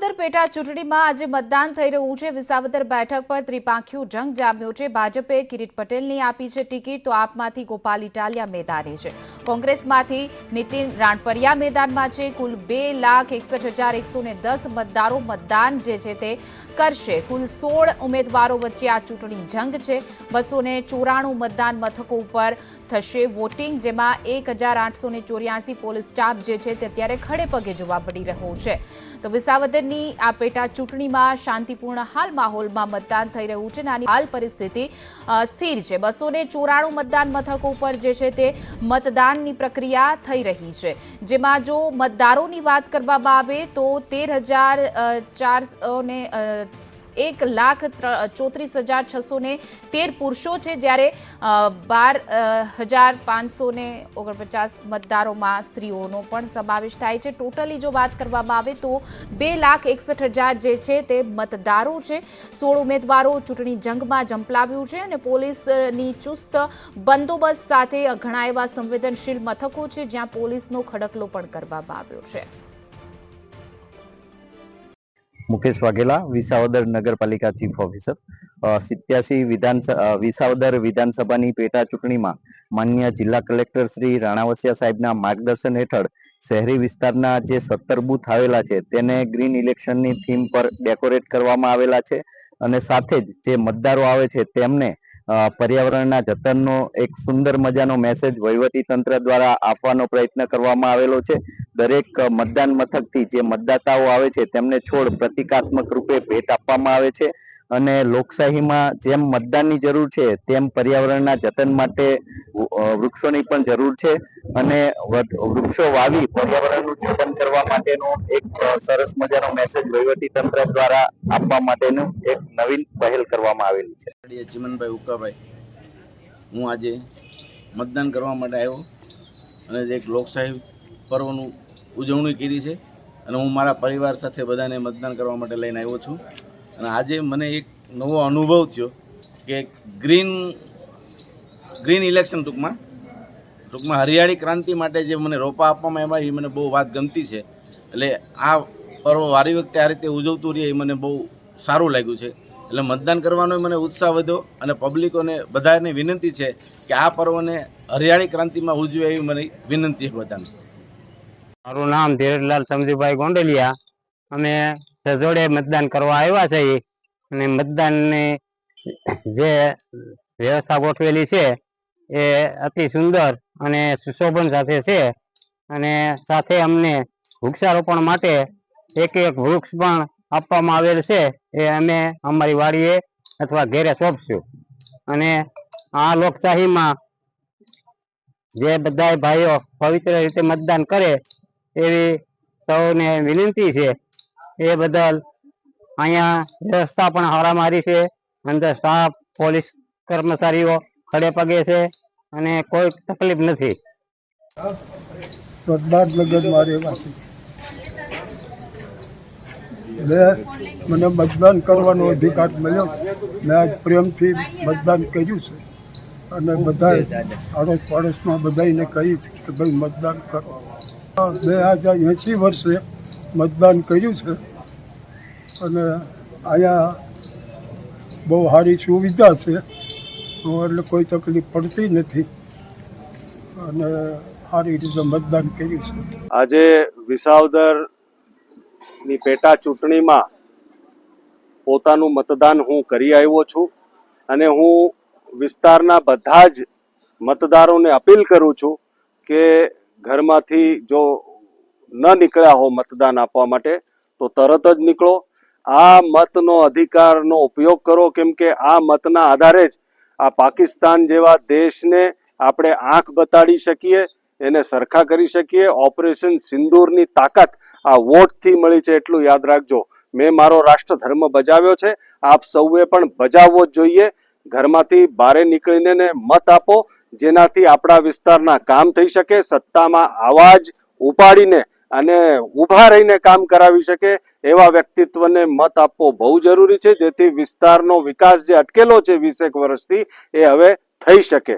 વિસાવદર પેટા ચૂંટણીમાં આજે મતદાન થઈ રહ્યું છે. વિસાવદર બેઠક પર ત્રિપાંખ્યું જંગ જામ્યો છે. ભાજપે કિરીટ પટેલની આપી છે ટિકિટ. તો આપમાંથી ગોપાલ ઇટાલિયા મેદાને છે. કોંગ્રેસમાંથી નીતિન રાણપરિયા મેદાનમાં છે. કુલ બે લાખ એકસઠ હજાર એકસો ને દસ મતદારો મતદાન જે છે તે કરશે. કુલ સોળ ઉમેદવારો વચ્ચે આ ચૂંટણી જંગ છે. બસો ચોરાણું મતદાન મથકો ઉપર થશે વોટિંગ, જેમાં એક હજાર આઠસો ને ચોર્યાસી પોલીસ સ્ટાફ જે છે તે અત્યારે ખડે પગે જોવા મળી રહ્યો છે. તો વિસાવદરની આ પેટા ચૂંટણીમાં શાંતિપૂર્ણ હાલ માહોલમાં મતદાન થઈ રહ્યું છે અને હાલ પરિસ્થિતિ સ્થિર છે. બસો ચોરાણું મતદાન મથકો ઉપર જે છે તે મતદાનની પ્રક્રિયા થઈ રહી છે. જેમાં જો મતદારોની વાત કરવામાં આવે તો તેર હજાર ચારસો એક લાખ ત્ર- ચોત્રીસ હજાર છસો તેર પુરુષો છે જ્યારે બાર હજાર પાંચસો ઓગણપચાસ મતદારોમાં સ્ત્રીઓનો પણ સમાવેશ થાય છે. ટોટલી જો વાત કરવામાં આવે તો બે લાખ એકસઠ હજાર જે છે તે મતદારો છે. સોળ ઉમેદવારો ચૂંટણી જંગમાં ઝંપલાવ્યું છે અને પોલીસની ચુસ્ત બંદોબસ્ત સાથે ઘણા એવા સંવેદનશીલ મથકો છે જ્યાં પોલીસનો ખડકલો પણ કરવામાં આવ્યો છે. મુકેશ વાઘેલા, વિસાવદર નગરપાલિકા ચીફ ઓફિસર. સિત્યાસી વિધાન વિસાવદર વિધાનસભાની પેટા ચૂંટણીમાં માન્ય જિલ્લા કલેક્ટર શ્રી રાણાવસિયા સાહેબના માર્ગદર્શન હેઠળ શહેરી વિસ્તારના જે સત્તર બૂથ આવેલા છે, તેને ગ્રીન ઇલેક્શનની થીમ પર ડેકોરેટ કરવામાં આવેલા છે અને સાથે જ જે મતદારો આવે છે, તેમને પર્યાવરણના જતનનો એક સુંદર મજાનો મેસેજ વહીવટી તંત્ર દ્વારા આપવાનો પ્રયત્ન કરવામાં આવેલો છે. દરેક મતદાન મથકથી જે મતદાતાઓ આવે છે તેમને છોડ પ્રતિકાત્મક રૂપે ભેટ આપવામાં આવે છે અને લોકશાહીમાં જેમ મતદાનની જરૂર છે, તેમ પર્યાવરણના જતન માટે વૃક્ષોની પણ જરૂર છે અને વૃક્ષો વાવી પર્યાવરણનું જતન કરવા માટેનો એક સરસ મજાનો મેસેજ વહીવટી તંત્ર દ્વારા આપવા માટેનું એક નવીન પહેલ કરવામાં આવેલી છે. ચિમનભાઈ ઉકાભાઈ, હું આજે મતદાન કરવા માટે આવ્યો અને એક લોકશાહી પર્વનું ઉજવણી કરી છે અને હું મારા પરિવાર સાથે બધાને મતદાન કરવા માટે લઈને આવ્યો છું. અને આજે મને એક નવો અનુભવ થયો કે ગ્રીન ગ્રીન ઇલેક્શન ટૂંકમાં ટૂંકમાં હરિયાળી ક્રાંતિ માટે જે મને રોપા આપવામાં એમાં એ મને બહુ વાત ગમતી છે. એટલે આ પર્વ વારી વખતે આ રીતે ઉજવતું રહે એ મને બહુ સારું લાગ્યું છે. એટલે મતદાન કરવાનો મને ઉત્સાહ વધ્યો અને પબ્લિકોને બધાને વિનંતી છે કે આ પર્વને હરિયાળી ક્રાંતિમાં ઉજવે એવી મને વિનંતી છે બધાને. મારું નામ ધીરજલાલ સમજીભાઈ ગોંડલિયા. અમે સજોડે મતદાન કરવા આવ્યા છીએ અને મતદાનની જે વ્યવસ્થા ગોઠવેલી છે એ અતિ સુંદર અને સુશોભન સાથે છે. અને સાથે અમને વૃક્ષારોપણ માટે એક એક વૃક્ષ પણ આપવામાં આવેલ છે એ અમે અમારી વાડીએ અથવા ઘેરે સોંપશું. અને આ લોકશાહીમાં જે બધા ભાઈઓ પવિત્ર રીતે મતદાન કરે એવી સૌને વિનંતી છે. એ બદલ અહીંયા વ્યવસ્થા પણ હારામારી છે. અંદર સ્ટાફ પોલીસ કર્મચારીઓ ખડે પગે છે અને કોઈ તકલીફ નથી. મને મતદાન કરવાનો અધિકાર મળ્યો. મેં આજ પ્રેમથી મતદાન કર્યું છે. અને બધા આડોશ પાડોશમાં બધાને કહીશ કે ભાઈ મતદાન કરો. બે હજાર એંસી વર્ષે મતદાન કર્યું છે. અને અહીંયા બહુ સારી સુવિધા છે. એટલે કોઈ તકલીફ પડતી નથી. અને સારી રીતે મતદાન કર્યું છે. આજે વિસાવદરની પેટા ચૂંટણીમાં પોતાનું મતદાન હું કરી આવ્યો છું. અને હું વિસ્તારના બધા જ મતદારોને અપીલ કરું છું કે ઘરમાંથી જો ન નીકળ્યા હો મતદાન આપવા માટે, તો તરત જ નીકળો. આ મતનો અધિકારનો ઉપયોગ કરો, કેમ કે આ મતના આધારે જ આ પાકિસ્તાન જેવા દેશને આપણે આંખ બતાડી શકીએ, એને સરખા કરી શકીએ. ઓપરેશન સિંદૂરની તાકાત આ વોટથી મળી છે એટલું યાદ રાખજો. મેં મારો રાષ્ટ્ર ધર્મ બજાવ્યો છે. આપ સૌએ પણ બજાવવો જ જોઈએ. ઘરમાંથી બારે નીકળીને ને મત આપો, જેનાથી આપણા વિસ્તારના કામ થઈ શકે, સત્તામાં આવાજ ઉપાડીને અને ઊભા રહીને કામ કરાવી શકે, એવા વ્યક્તિત્વને મત આપવો બહુ જરૂરી છે, જેથી વિસ્તારનો વિકાસ જે અટકેલો છે વીસેક વર્ષથી, એ હવે થઈ શકે.